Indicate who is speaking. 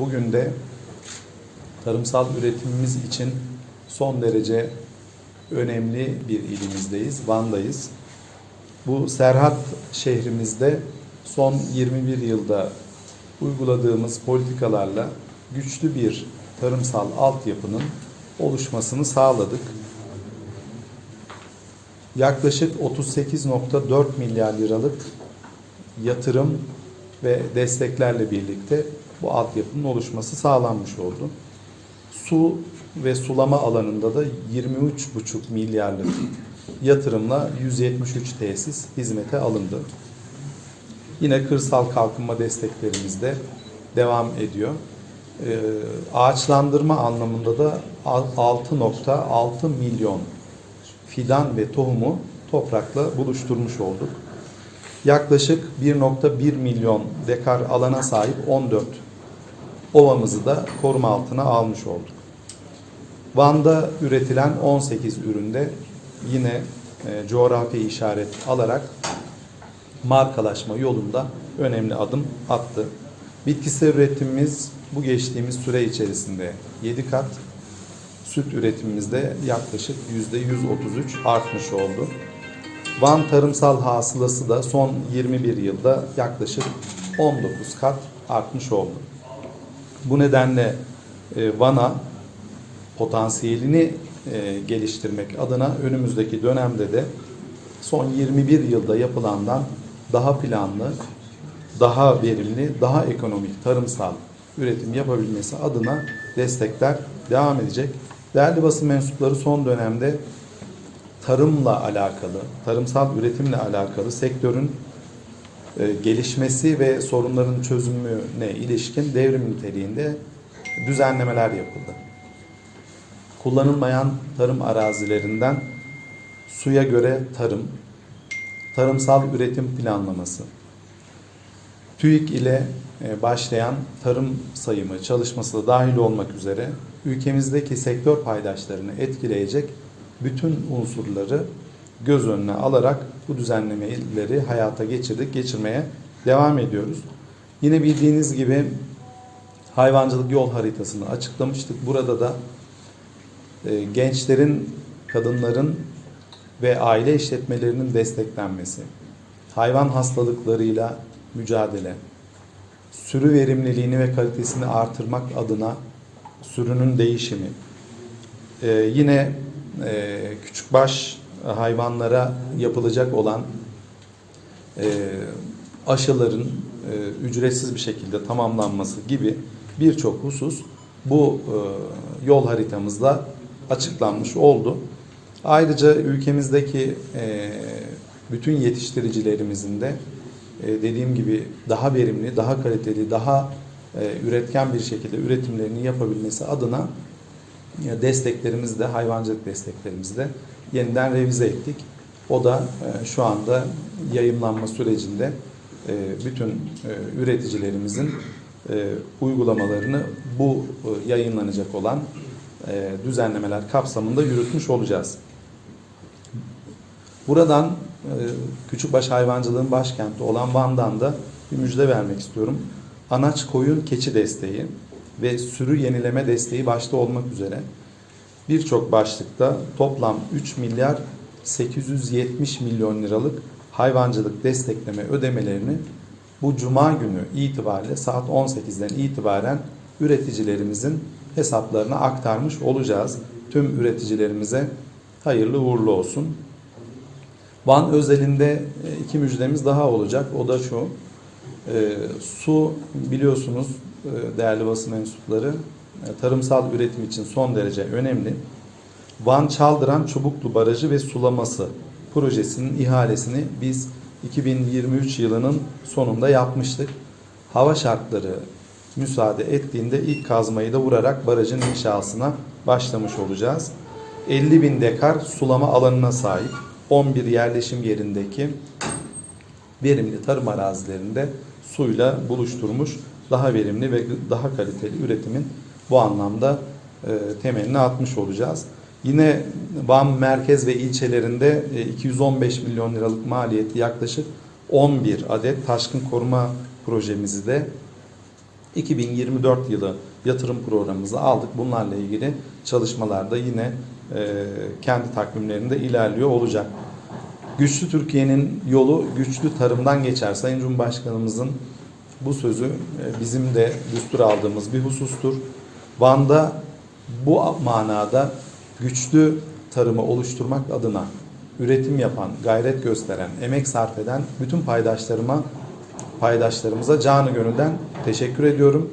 Speaker 1: Bugün de tarımsal üretimimiz için son derece önemli bir ilimizdeyiz, Van'dayız. Bu Serhat şehrimizde son 21 yılda uyguladığımız politikalarla güçlü bir tarımsal altyapının oluşmasını sağladık. Yaklaşık 38.4 milyar liralık yatırım ve desteklerle birlikte bu altyapının oluşması sağlanmış oldu. Su ve sulama alanında da 23,5 milyarlık yatırımla 173 tesis hizmete alındı. Yine kırsal kalkınma desteklerimiz de devam ediyor. Ee, ağaçlandırma anlamında da 6.6 milyon fidan ve tohumu toprakla buluşturmuş olduk. Yaklaşık 1.1 milyon dekar alana sahip 14 ovamızı da koruma altına almış olduk. Van'da üretilen 18 üründe yine e, coğrafi işaret alarak markalaşma yolunda önemli adım attı. Bitkisel üretimimiz bu geçtiğimiz süre içerisinde 7 kat, süt üretimimizde yaklaşık %133 artmış oldu. Van tarımsal hasılası da son 21 yılda yaklaşık 19 kat artmış oldu. Bu nedenle e, Van'a potansiyelini e, geliştirmek adına önümüzdeki dönemde de son 21 yılda yapılandan daha planlı, daha verimli, daha ekonomik tarımsal üretim yapabilmesi adına destekler devam edecek. Değerli basın mensupları son dönemde tarımla alakalı, tarımsal üretimle alakalı sektörün gelişmesi ve sorunların çözümüne ilişkin devrim niteliğinde düzenlemeler yapıldı. Kullanılmayan tarım arazilerinden suya göre tarım, tarımsal üretim planlaması, TÜİK ile e, başlayan tarım sayımı çalışması da dahil olmak üzere ülkemizdeki sektör paydaşlarını etkileyecek bütün unsurları göz önüne alarak bu düzenlemeleri hayata geçirdik, geçirmeye devam ediyoruz. Yine bildiğiniz gibi hayvancılık yol haritasını açıklamıştık. Burada da e, gençlerin, kadınların ve aile işletmelerinin desteklenmesi, hayvan hastalıklarıyla mücadele, sürü verimliliğini ve kalitesini artırmak adına sürünün değişimi, e, yine e, küçükbaş hayvanlara yapılacak olan e, aşıların e, ücretsiz bir şekilde tamamlanması gibi birçok husus bu e, yol haritamızda açıklanmış oldu. Ayrıca ülkemizdeki e, bütün yetiştiricilerimizin de e, dediğim gibi daha verimli, daha kaliteli, daha e, üretken bir şekilde üretimlerini yapabilmesi adına e, desteklerimizi de, hayvancılık desteklerimizi de yeniden revize ettik. O da e, şu anda yayınlanma sürecinde e, bütün e, üreticilerimizin uygulamalarını bu yayınlanacak olan düzenlemeler kapsamında yürütmüş olacağız. Buradan küçükbaş hayvancılığın başkenti olan Van'dan da bir müjde vermek istiyorum. Anaç koyun keçi desteği ve sürü yenileme desteği başta olmak üzere birçok başlıkta toplam 3 milyar 870 milyon liralık hayvancılık destekleme ödemelerini bu cuma günü itibariyle saat 18'den itibaren üreticilerimizin hesaplarına aktarmış olacağız. Tüm üreticilerimize hayırlı uğurlu olsun. Van özelinde e, iki müjdemiz daha olacak. O da şu. E, su biliyorsunuz değerli basın mensupları e, tarımsal üretim için son derece önemli. Van Çaldıran Çubuklu Barajı ve Sulaması projesinin ihalesini biz 2023 yılının sonunda yapmıştık. Hava şartları müsaade ettiğinde ilk kazmayı da vurarak barajın inşasına başlamış olacağız. 50 bin dekar sulama alanına sahip 11 yerleşim yerindeki verimli tarım arazilerinde suyla buluşturmuş daha verimli ve daha kaliteli üretimin bu anlamda e, temelini atmış olacağız. Yine Van merkez ve ilçelerinde e, 215 milyon liralık maliyeti yaklaşık 11 adet taşkın koruma projemizi de 2024 yılı yatırım programımızı aldık. Bunlarla ilgili çalışmalar da yine e, kendi takvimlerinde ilerliyor olacak. Güçlü Türkiye'nin yolu güçlü tarımdan geçer. Sayın Cumhurbaşkanımızın bu sözü e, bizim de düstur aldığımız bir husustur. Van'da bu manada güçlü tarımı oluşturmak adına üretim yapan, gayret gösteren, emek sarf eden bütün paydaşlarıma, paydaşlarımıza canı gönülden teşekkür ediyorum.